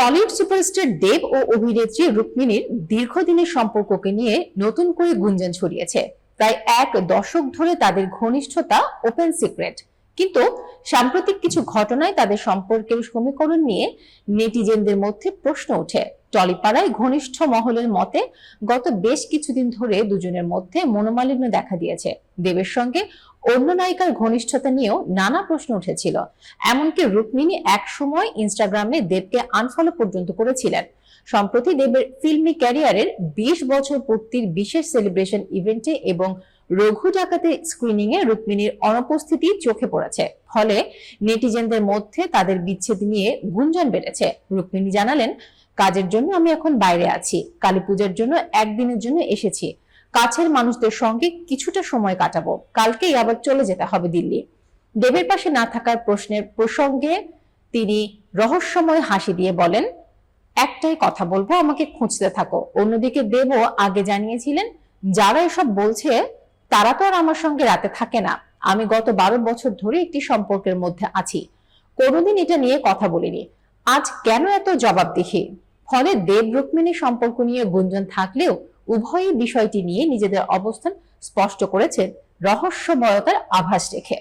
Tollywood superstar দেব ও অভিনেত্রী রুক্মিণীর দীর্ঘদিনের সম্পর্ককে নিয়ে নতুন করে গুঞ্জন ছড়িয়েছে। প্রায় এক দশক ধরে তাদের ঘনিষ্ঠতা ওপেন সিক্রেট কিন্তু সাম্প্রতিক কিছু ঘটনায় তাদের সম্পর্কের সমীকরণ নিয়ে নেটিজেনদের মধ্যে প্রশ্ন ওঠে। টলিপাড়ায় ঘনিষ্ঠ মহলের মতে গত বেশ কিছুদিন ধরে দুজনের মধ্যে মনোমালিন্য দেখা দিয়েছে। দেবের সঙ্গে অন্য নায়িকার ঘনিষ্ঠতা নিয়েও নানা প্রশ্ন উঠেছিল। এমনকি রুক্মিণী এক সময় ইনস্টাগ্রামে দেবকে আনফলো পর্যন্ত করেছিলেন। সম্প্রতি দেবের ফিল্মি ক্যারিয়ারের বিশ বছর পূর্তির বিশেষ সেলিব্রেশন ইভেন্টে এবং রঘু ডাকাতে স্ক্রিনিং এ রুক্মিণীর অনুপস্থিতি চোখে পড়েছে। ফলে নেটিজেনদের মধ্যে তাদের বিচ্ছেদ নিয়ে গুঞ্জন বেড়েছে। রুক্মিণী জানালেন কাজের জন্য আমি এখন বাইরে আছি। কালী পূজার জন্য একদিনের জন্য এসেছি। কাছের মানুষদের সঙ্গে কিছুটা সময় কাটাবো। কালকেই আবার চলে যেতে হবে দিল্লি। দেবের পাশে না থাকার প্রশ্নের প্রসঙ্গে তিনি রহস্যময় হাসি দিয়ে বলেন, একটাই কথা বলব, আমাকে খুঁজতে থাকো। অন্যদিকে দেবও আগে জানিয়েছিলেন, যারা এসব বলছে, তারা তো আর আমার সঙ্গে রাতে থাকে না। আমি গত বারো বছর ধরে একটি সম্পর্কের মধ্যে আছি। কোনোদিন এটা নিয়ে কথা বলিনি। আজ কেন এত জবাবদিহি? ফলে দেব রুক্মিণী সম্পর্ক নিয়ে গুঞ্জন থাকলেও উভয়ই বিষয়টি নিয়ে নিজেদের অবস্থান স্পষ্ট করেছেন রহস্যময়তার আভাস রেখে।